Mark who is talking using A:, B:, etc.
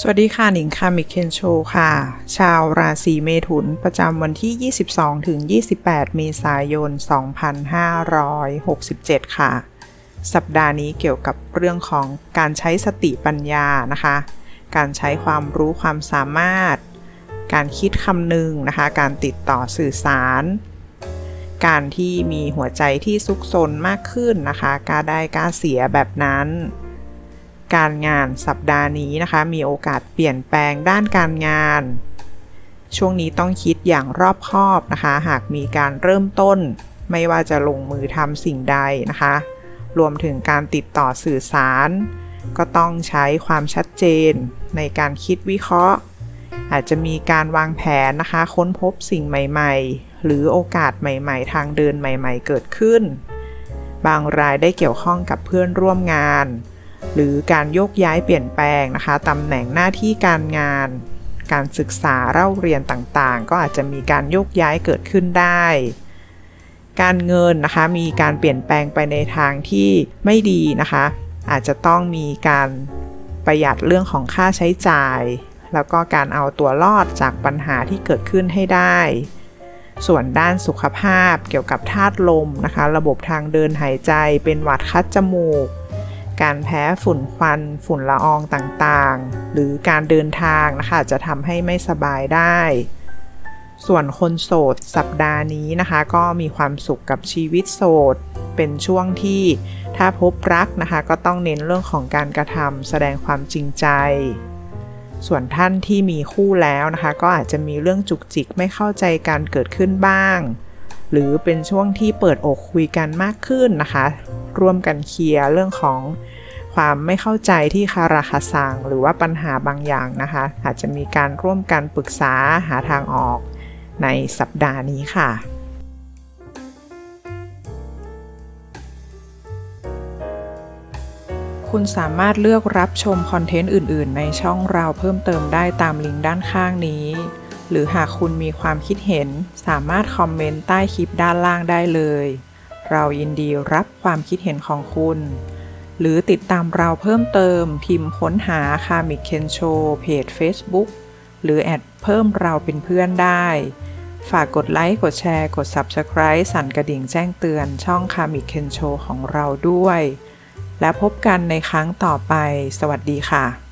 A: สวัสดีค่ะหนิงค่ะมิเคนโชค่ะ ชาวราศีเมถุนประจำวันที่ 22 ถึง 28 เมษายน 2567 ค่ะ สัปดาห์นี้เกี่ยวกับเรื่องของการใช้สติปัญญานะคะ การใช้ความรู้ความสามารถ การคิดคำนึงนะคะ การติดต่อสื่อสาร การที่มีหัวใจที่ซุกซนมากขึ้นนะคะกล้าได้กล้าเสียแบบนั้น การงานสัปดาห์นี้นะคะ มีโอกาสเปลี่ยนแปลงด้านการงาน ช่วงนี้ต้องคิดอย่างรอบคอบนะคะ หากมีการเริ่มต้น ไม่ว่าจะลงมือทำสิ่งใดนะคะ รวมถึงการติดต่อสื่อสาร ก็ต้องใช้ความชัดเจน ในการคิดวิเคราะห์ อาจจะมีการวางแผนนะคะ ค้นพบสิ่งใหม่ ๆ หรือโอกาสใหม่ ๆ ทางเดินใหม่ ๆ เกิดขึ้น บางรายได้เกี่ยวข้องกับเพื่อนร่วมงาน หรือการโยกย้ายเปลี่ยนแปลงนะคะตำแหน่งหน้าที่การงาน การศึกษาเล่าเรียนต่างๆ ก็อาจจะมีการโยกย้ายเกิดขึ้นได้ การเงินนะคะมีการเปลี่ยนแปลงไปในทางที่ไม่ดีนะคะ อาจจะต้องมีการประหยัดเรื่องของค่าใช้จ่าย แล้วก็การเอาตัวรอดจากปัญหาที่เกิดขึ้นให้ได้ ส่วนด้านสุขภาพเกี่ยวกับธาตุลมนะคะ ระบบทางเดินหายใจเป็นหวัดคัดจมูก การแพ้ฝุ่นควัน ฝุ่นละอองต่างๆ หรือการเดินทางนะคะจะทำให้ไม่สบายได้ ส่วนคนโสดสัปดาห์นี้นะคะ ก็มีความสุขกับชีวิตโสด เป็นช่วงที่ถ้าพบรักนะคะ ก็ต้องเน้นเรื่องของการกระทำแสดงความจริงใจ ส่วนท่านที่มีคู่แล้วนะคะ ก็อาจจะมีเรื่องจุกจิกไม่เข้าใจกันเกิดขึ้นบ้าง หรือเป็นช่วงที่เปิดอกคุยกันมากขึ้นนะคะ ร่วมกันเคลียร์เรื่องของความไม่เข้าใจที่คาราคาซังหรือว่าปัญหาบางอย่างนะคะ อาจจะมีการร่วมกันปรึกษาหาทางออกในสัปดาห์นี้ค่ะคุณสามารถเลือกรับชมคอนเทนต์อื่น ๆ ในช่องเราเพิ่มเติมได้ตามลิงก์ด้านข้างนี้ หรือหากคุณมีความคิดเห็น สามารถคอมเมนต์ใต้คลิปด้านล่างได้เลย เรายินดีรับความคิดเห็นของคุณ หรือติดตามเราเพิ่มเติม พิมพ์ค้นหาคามิเคนโชเพจ Facebook หรือแอดเพิ่มเราเป็นเพื่อนได้ ฝากกดไลค์ กดแชร์ กด Subscribe สั่นกระดิ่งแจ้งเตือนช่องคามิเคนโชของเราด้วย และพบกันในครั้งต่อไป สวัสดีค่ะ